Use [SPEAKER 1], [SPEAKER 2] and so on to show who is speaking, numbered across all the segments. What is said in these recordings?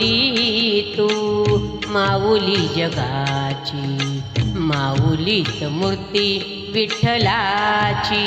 [SPEAKER 1] माऊली तू माऊली जगाची माऊलीत मूर्ती विठ्ठलाची.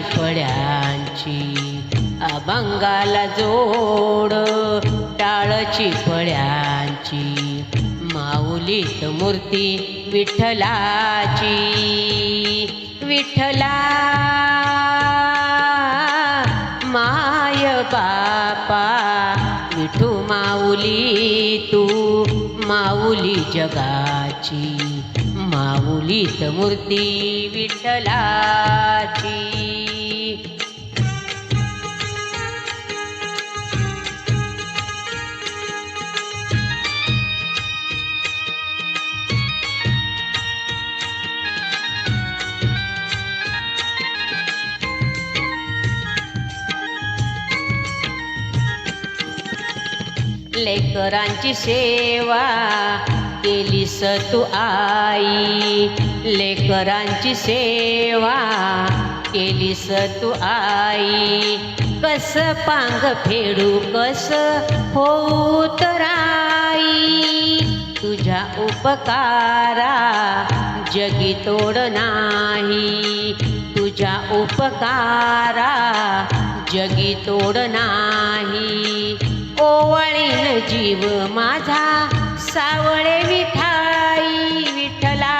[SPEAKER 1] फळ्यांची. अभंगाला जोड टाळची फळ्यांची. माऊलीत मूर्ती विठ्ठलाची. विठ्ठला माय बापा विठू माऊली तू माऊली जगाची. माऊलीत मूर्ती विठ्ठलाची. लेकरांची सेवा केलीस तू आई. लेकरांची सेवा केलीस तू आई. कस पांग फेडू कस होऊ राई. तुझ्या उपकारा जगी तोड नाही. तुझ्या उपकारा जगी तोड नाही. ओवाळीन जीव माझा सावळे विठाई विठला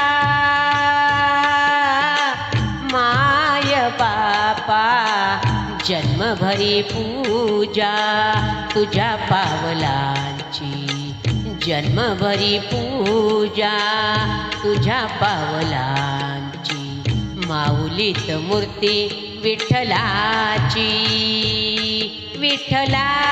[SPEAKER 1] माय बापा जन्मभरी पूजा तुझ्या पावलांची. जन्मभरी पूजा तुझ्या पावलांची. माऊलीत मूर्ती विठ्ठलाची. विठ्ठला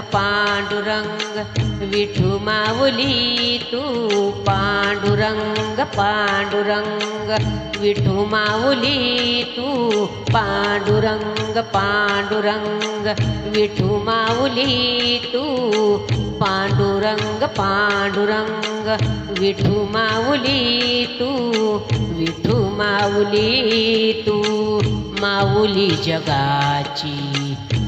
[SPEAKER 1] पांडुरंग विठू माऊली तू पांडुरंग पांडुरंग विठू माऊली तू पांडुरंग पांडुरंग विठू माऊली तू पांडुरंग पांडुरंग विठू माऊली तू विठू माऊली तू माऊली जगाची.